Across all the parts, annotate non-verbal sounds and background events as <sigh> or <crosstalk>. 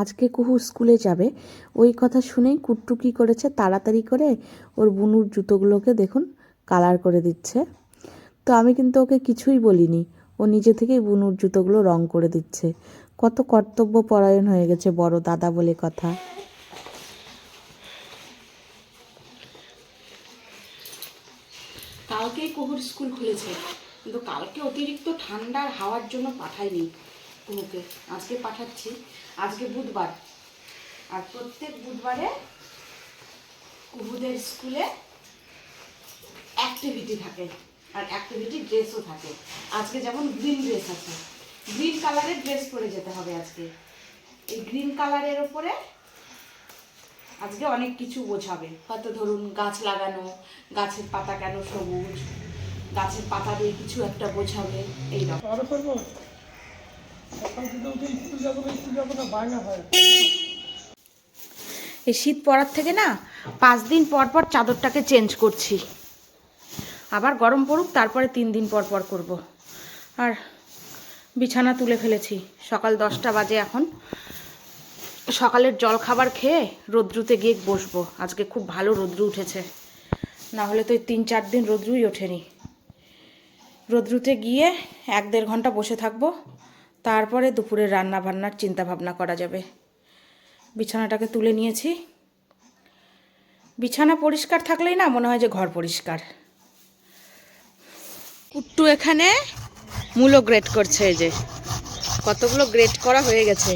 আজকে কুহু স্কুলে যাবে। ওই কথা শুনেই কুট্টু করেছে, তাড়াতাড়ি করে ওর বুনুর জুতোগুলোকে দেখুন কালার করে দিচ্ছে। তো আমি কিন্তু ওকে কিছুই বলিনি, ও নিজে থেকেই বুনুর জুতোগুলো রং করে দিচ্ছে। কত কর্তব্য পরায়ণ হয়ে গেছে বড় দাদা বলে কথা। কালকেই কুহুর স্কুল খুলেছে, কিন্তু কালকে অতিরিক্ত ঠান্ডার হাওয়ার জন্য পাঠাইনি কুহুকে আজকে পাঠাচ্ছি। আজকে বুধবার। আর প্রত্যেক বুধবারে কুহুদের স্কুলে অ্যাক্টিভিটি থাকে আর অ্যাক্টিভিটি ড্রেসও থাকে। আজকে যেমন গ্রিন ড্রেস আছে। গ্রিন কালারের ড্রেস পরে যেতে হবে আজকে। এই গ্রিন কালারের ওপরে আজকে অনেক কিছু বোঝাবে হয়তো ধরুন গাছ লাগানো, গাছের পাতা কেন সবুজ, গাছের পাতা দিয়ে কিছু একটা বোঝাবে এইরকম। এই শীত পড়ার থেকে না, পাঁচ দিন পর পর চাদরটাকে চেঞ্জ করছি। আবার গরম পড়ুক, তারপরে তিন দিন পর পর করব। আর বিছানা তুলে ফেলেছি। সকাল দশটা বাজে এখন। সকালের জল খাবার খেয়ে রোদ্রুতে গিয়ে বসবো। আজকে খুব ভালো রোদ্রু উঠেছে। না হলে তো তিন চার দিন রোদ্রুই ওঠেনি। রোদ্রুতে গিয়ে এক দেড় ঘণ্টা বসে থাকব। তারপরে দুপুরে রান্না বান্নার চিন্তা ভাবনা করা যাবে। বিছানাটাকে তুলে নিয়েছি। বিছানা পরিষ্কার থাকলেই না মনে হয় যে ঘর পরিষ্কার। কুট্টু এখানে মূলো গ্রেট করছে এই যে। কতগুলো গ্রেট করা হয়ে গেছে।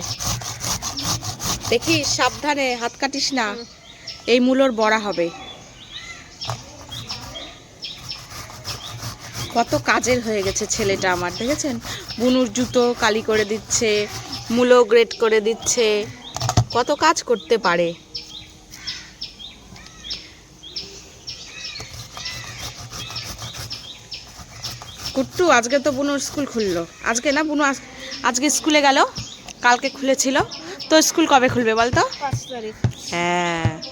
দেখি সাবধানে হাত কাটিস না। এই মূলোর বড়া হবে। কত কাজের হয়ে গেছে ছেলেটা আমার দেখেছেন? বুনুর জুতো কালি করে দিচ্ছে মূলো গ্রেট করে দিচ্ছে কত কাজ করতে পারে। কুট্টু আজকে তো বুনুর স্কুল খুললো। আজকে না বুনু আজ- আজকে স্কুলে গেল কালকে খুলেছিল। তো স্কুল কবে খুলবে বলতো? হ্যাঁ।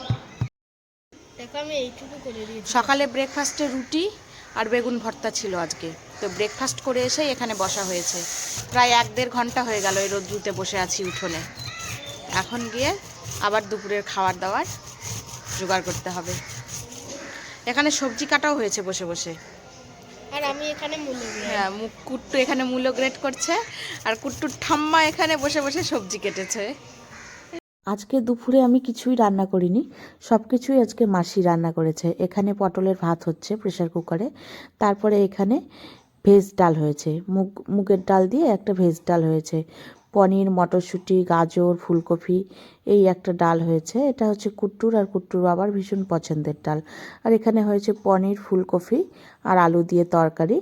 সকালে ব্রেকফাস্টে রুটি আর বেগুন ভর্তা ছিল আজকে। তো ব্রেকফাস্ট করে এসেই এখানে বসা হয়েছে। প্রায় এক দেড় ঘণ্টা হয়ে গেল এই রোদ্রুতে বসে আছি উঠোনে। এখন গিয়ে আবার দুপুরের খাবার দাবার জোগাড় করতে হবে। এখানে সবজি কাটাও হয়েছে বসে বসে। আর আমি এখানে হ্যাঁ মু- কুট্টু এখানে মূলো গ্রেট করছে। আর কুট্টুর ঠাম্মা এখানে বসে বসে সবজি কেটেছে। আজকে দুপুরে আমি কিছুই রান্না করিনি। সব কিছুই আজকে মাসি রান্না করেছে। এখানে পটলের ভাত হচ্ছে প্রেশার কুকারে তারপরে এখানে ভেজ ডাল হয়েছে। মুগ, মুগের ডাল দিয়ে একটা ভেজ ডাল হয়েছে। পনির, মটরশুঁটি, গাজর, ফুলকপি, এই একটা ডাল হয়েছে। এটা হচ্ছে কুট্টুর আর কুট্টুর বাবার ভীষণ পছন্দের ডাল। আর এখানে হয়েছে পনির, ফুলকপি আর আলু দিয়ে তরকারি।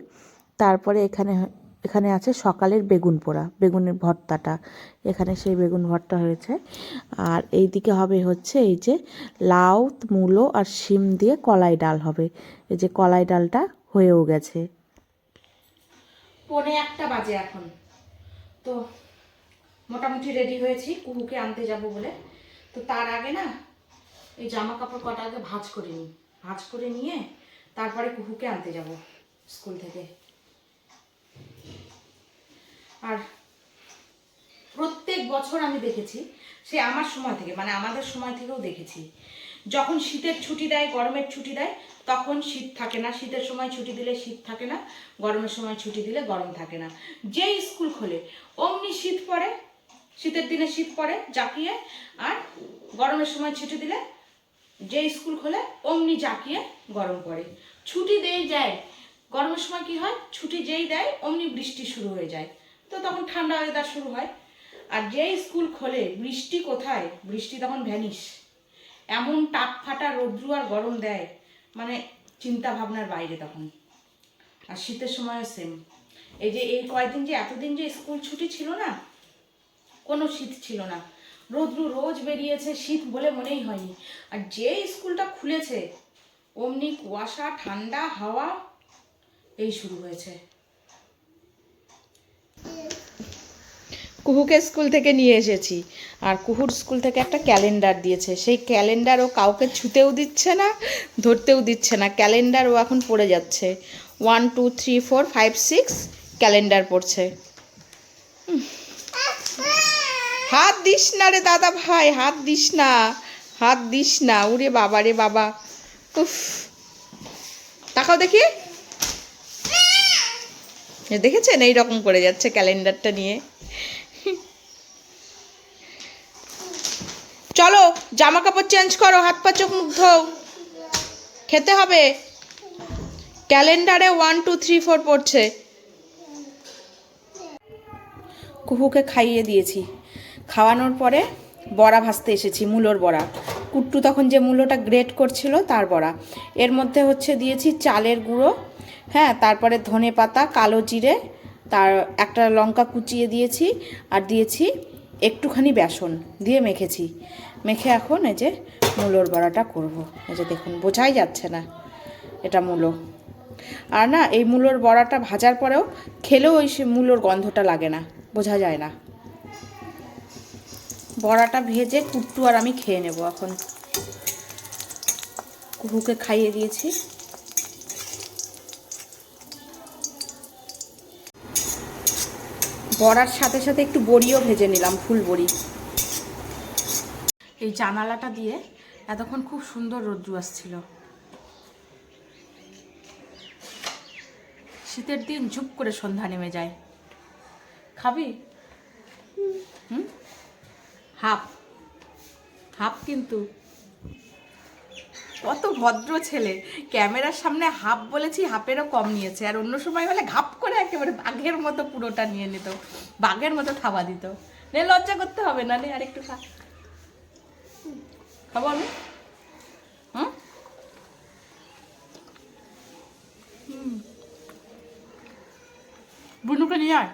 তারপরে এখানে এখানে আছে সকালের বেগুন পোড়া, বেগুনের ভর্তাটা। এখানে সেই বেগুন ভর্তা হয়েছে। আর এই দিকে হবে হচ্ছে এই যে লাউ, মূলো আর শিম দিয়ে কলাই ডাল হবে। এই যে কলাই ডালটা হয়েও গেছে। পনে একটা বাজে এখন। তো মোটামুটি রেডি হয়েছি, কুহুকে আনতে যাব বলে। তো তার আগে না, এই জামা কাপড় কটা আগে ভাঁজ করে নিই। ভাঁজ করে নিয়ে তারপরে কুহুকে আনতে যাব স্কুল থেকে। আর প্রত্যেক বছর আমি দেখেছি, সে আমার সময় থেকে মানে আমাদের সময় থেকেও দেখেছি। যখন শীতের ছুটি দেয়, গরমের ছুটি দেয়, তখন শীত থাকে না। শীতের সময় ছুটি দিলে শীত থাকে না, গরমের সময় ছুটি দিলে গরম থাকে না। যেই স্কুল খোলে, অমনি শীত পড়ে, শীতের দিনে শীত পড়ে, জাকিয়ে, আর গরমের সময় ছুটি দিলে যে স্কুল খোলে, অমনি জাকিয়ে গরম পড়ে। ছুটি দেই যায়। গরমের সময় কি হয়? ছুটি যেই দেয়, অমনি বৃষ্টি শুরু হয়ে যায়। তো তখন ঠান্ডা ওয়েদার শুরু হয়। আর যেই স্কুল খোলে, বৃষ্টি কোথায়? বৃষ্টি তখন ভ্যানিশ এমন টাক ফাটা রৌদ্রু আর গরম দেয় মানে চিন্তা ভাবনার বাইরে তখন। আর শীতের সময়ও সেম এই যে এই কয়েকদিন যে এতদিন যে স্কুল ছুটি ছিল না, কোনো শীত ছিল না। রৌদ্রু রোজ বেরিয়েছে, শীত বলে মনেই হয়নি। আর যে স্কুলটা খুলেছে, অমনি কুয়াশা, ঠান্ডা, হাওয়া, এই শুরু হয়েছে। কুহুকে স্কুল থেকে নিয়ে এসেছি। আর কুহুর স্কুল থেকে একটা ক্যালেন্ডার দিয়েছে। সেই ক্যালেন্ডার ও কাউকে ছুতেও দিচ্ছে না, ধরতেও দিচ্ছে না। ক্যালেন্ডার ও এখন পড়ে যাচ্ছে। One two three four five six calendar পড়ছে। হাত দিস না রে দাদা ভাই, হাত দিস না, হাত দিস না। উরে বাবা রে বাবা। উফ। তাকাও দেখি। দেখেছেন? এইরকম করে যাচ্ছে ক্যালেন্ডারটা নিয়ে। চলো জামা কাপড় চেঞ্জ করো, হাত পা, চোখ, মুখ ধোও। খেতে হবে। ক্যালেন্ডারে ওয়ান টু থ্রি ফোর পড়ছে। কুহুকে খাইয়ে দিয়েছি। খাওয়ানোর পরে বড়া ভাজতে এসেছি, মূলোর বড়া। কুট্টু তখন যে মূলোটা গ্রেট করছিল, তার বড়া। এর মধ্যে হচ্ছে দিয়েছি চালের গুঁড়ো হ্যাঁ তারপরে ধনে পাতা কালো জিরে, তার একটা লঙ্কা কুচিয়ে দিয়েছি, আর দিয়েছি একটুখানি বেসন দিয়ে মেখেছি। মেখে এখন এই যে মূলোর বড়াটা করব। এই যে দেখুন, বোঝাই যাচ্ছে না এটা মূলো। আর না, এই মূলোর বড়াটা ভাজার পরেও খেলেও ওই সে মূলোর গন্ধটা লাগে না, বোঝা যায় না। বড়াটা ভেজে কুট্টু আর আমি খেয়ে নেব এখন। কুহুকে খাইয়ে দিয়েছি। বড়ার সাথে সাথে একটু বড়িও ভেজে নিলাম, ফুল বড়ি। এই জানালাটা দিয়ে এতক্ষণ খুব সুন্দর রোদ্রু আসছিল। শীতের দিন ঝুপ করে সন্ধ্যা নেমে যায়। খাবি? হুম? হাফ। হাফ কিন্তু। কত ভদ্র ছেলে। ক্যামেরার সামনে হাফ বলেছি, হাফেরও কম নিয়েছে। আর অন্য সময় হলে ঘাপ একেবারে বাঘের মতো পুরোটা নিয়ে নিত। বাঘের মতো থাবা দিত। নে, লজ্জা করতে হবে না, নে, আরেকটু খা। খাব আমি। বুনুকে নিয়ে আয়।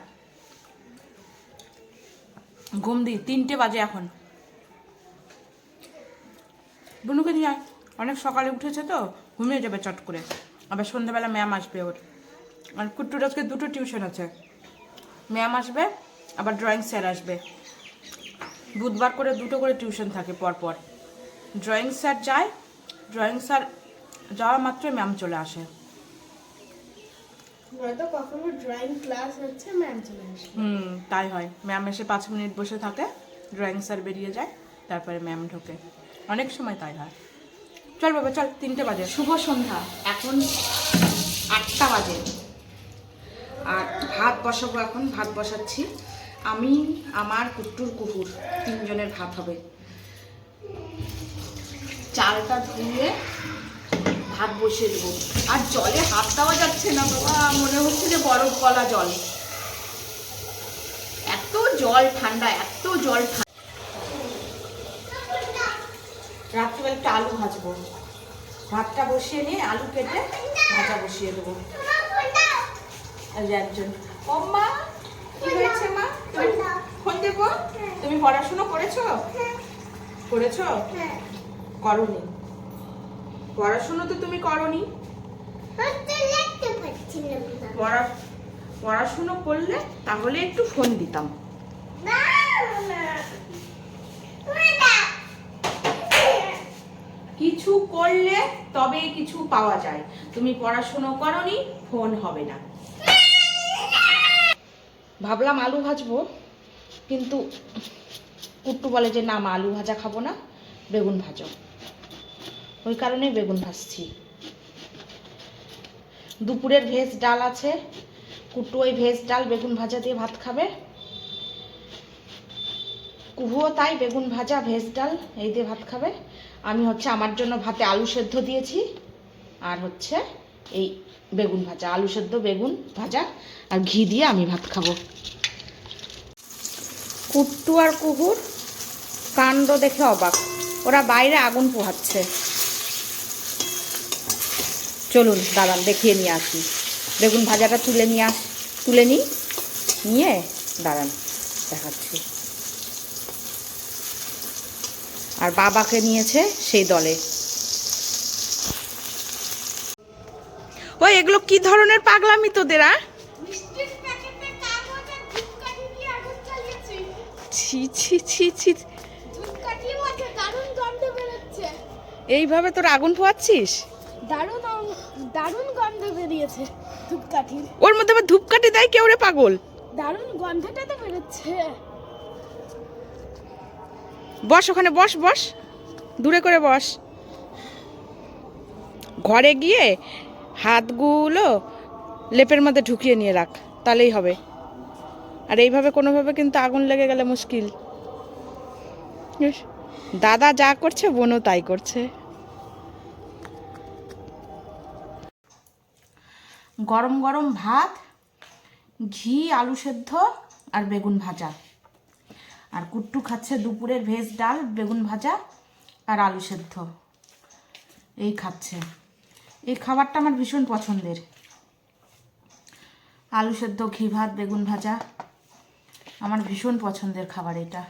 ঘুম দি, তিনটে বাজে এখন। বুনুকে নিয়ে আয়। অনেক সকালে উঠেছে তো, ঘুমিয়ে যাবে চট করে। আবার সন্ধ্যাবেলা ম্যাম আসবে ওর। আর কুট্টুর আজকে দুটো টিউশন আছে। ম্যাম আসবে আবার ড্রয়িং স্যার আসবে। বুধবার করে দুটো করে টিউশন থাকে পরপর। ড্রয়িং স্যার যায় ড্রয়িং স্যার যাওয়া মাত্রই ম্যাম চলে আসে। কখনো ড্রয়িং ক্লাস হচ্ছে ম্যাম চলে আসে। হুম তাই হয়। ম্যাম এসে পাঁচ মিনিট বসে থাকে ড্রয়িং স্যার বেরিয়ে যায় তারপরে ম্যাম ঢোকে। অনেক সময় তাই হয়। চল বাবা চল তিনটে বাজে। শুভ সন্ধ্যা। এখন আটটা বাজে। আর ভাত বসাবো এখন, ভাত বসাচ্ছি। আমি, আমার কুট্টুর কুকুর, তিনজনের ভাত হবে। চালটা ধুয়ে ভাত বসিয়ে দেবো। আর জলে হাত দেওয়া যাচ্ছে না বাবা, মনে হচ্ছে যে বরফ গলা জল। এত জল ঠান্ডা, এত জল ঠান্ডা রাত্রিবেলা একটা আলু ভাজবো। ভাতটা বসিয়ে নিয়ে আলু কেটে ভাজা বসিয়ে দেবো। একজন। ও মা কি হয়েছে মা? তুমি ফোন দেবো? তুমি পড়াশোনা করেছ? করেছ? করনি। পড়াশোনা তো তুমি করনি। পড়া পড়াশুনো করলে তাহলে একটু ফোন দিতাম। কিছু করলে তবেই কিছু পাওয়া যায়। তুমি পড়াশুনো করনি ফোন হবে না। ভাবলাম আলু ভাজবো, কিন্তু কুট্টু বলে যে, না আলু ভাজা খাব না, বেগুন ভাজো। ওই কারণে বেগুন ভাজছি। দুপুরের ভেজ ডাল আছে, কুট্টু ওই ভেজ ডাল বেগুন ভাজা দিয়ে ভাত খাবে। কুহুও তাই বেগুন ভাজা, ভেজ ডাল এই দিয়ে ভাত খাবে। আমি হচ্ছে আমার জন্য ভাতে আলু সেদ্ধ দিয়েছি, আর হচ্ছে এই বেগুন ভাজা, আলু সেদ্ধ, বেগুন ভাজা আর ঘি দিয়ে আমি ভাত খাব। কুট্টু আর কুকুর কাণ্ড দেখে অবাক। ওরা বাইরে আগুন পোহাচ্ছে। চলুন, দাঁড়ান, দেখিয়ে নিয়ে আসি। বেগুন ভাজাটা তুলে নিয়ে আস, তুলে নিই নিয়ে দাঁড়ান, দেখাচ্ছি। আর বাবাকে নিয়েছে সেই দলে। এগুলো কি ধরনের পাগলামি তোদের আ? ছি ছি ছি ছি। এইভাবে তোর আগুন পোয়াচ্ছিস দারুণ দারুণ গন্ধ বেরিয়েছে ধূপকাঠির ওর মধ্যে আবার ধূপকাঠি দেয় কেউ রে পাগল? দারুণ গন্ধটা তো বেরোচ্ছে। বস ওখানে বস বস। দূরে করে বস। ঘরে গিয়ে হাতগুলো লেপের মধ্যে ঢুকিয়ে নিয়ে রাখ, তাহলেই হবে। আর এইভাবে কোনোভাবে কিন্তু আগুন লেগে গেলে মুশকিল। দাদা যা করছে, বোনও তাই করছে। গরম গরম ভাত, ঘি, আলু সেদ্ধ আর বেগুন ভাজা। আর কুট্টু খাচ্ছে দুপুরের ভেজ ডাল, বেগুন ভাজা আর আলু সেদ্ধ। এই খাচ্ছে। এই খাবারটা আমার ভীষণ পছন্দের। আলু সেদ্ধ, ঘি ভাত, বেগুন ভাজা, আমার ভীষণ পছন্দের খাবার এটা।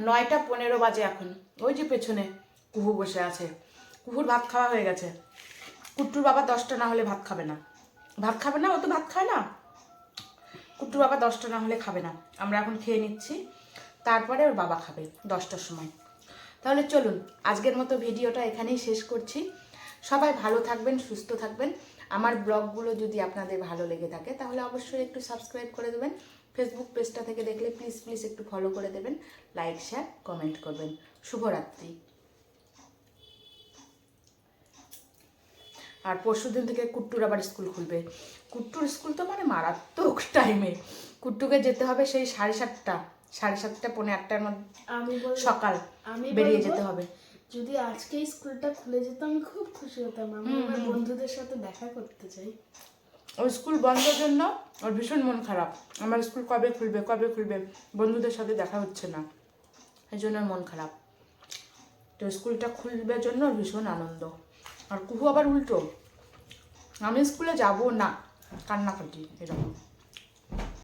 নয়টা পনেরো বাজে এখন। ওই যে পেছনে কুহু বসে আছে। কুহুর ভাত খাওয়া হয়ে গেছে। কুট্টুর বাবা দশটা না হলে ভাত খাবে না। ভাত খাবে না? ও তো ভাত খায় না? কুট্টুর বাবা দশটা না হলে খাবে না। আমরা এখন খেয়ে নিচ্ছি। তারপরে ওর বাবা খাবে দশটার সময়। তাহলে চলুন, আজকের মতো ভিডিওটা এখানেই শেষ করছি। সবাই ভালো থাকবেন, সুস্থ থাকবেন। আমার ব্লগগুলো যদি আপনাদের ভালো লেগে থাকে, তাহলে অবশ্যই একটু সাবস্ক্রাইব করে দেবেন। ফেসবুক পেজটা থেকে দেখলে প্লিজ প্লিজ একটু ফলো করে দেবেন। লাইক শেয়ার কমেন্ট করবেন। শুভরাত্রি। আর পরশু দিন থেকে কুট্টুর আবার স্কুল খুলবে। কুট্টুর স্কুল তো মানে মারাত্মক <laughs> টাইমে কুট্টুকে যেতে হবে সেই সাড়ে সাতটা। সাড়ে সাতটা পৌনে আটটার মধ্যে আমি সকাল আমি বেরিয়ে যেতে হবে। যদি আজকে স্কুলটা খুলে যেত আমি খুব খুশি হতাম। আমি আমার বন্ধুদের সাথে দেখা করতে চাই। ওর স্কুল বন্ধের জন্য ওর ভীষণ মন খারাপ। আমার স্কুল কবে খুলবে কবে খুলবে বন্ধুদের সাথে দেখা হচ্ছে না। এই জন্য মন খারাপ। তো স্কুলটা খুলবে জন্য ভীষণ আনন্দ। আর কুহু আবার উল্টো। আমি স্কুলে যাব না কান্নাকাটি এরকম।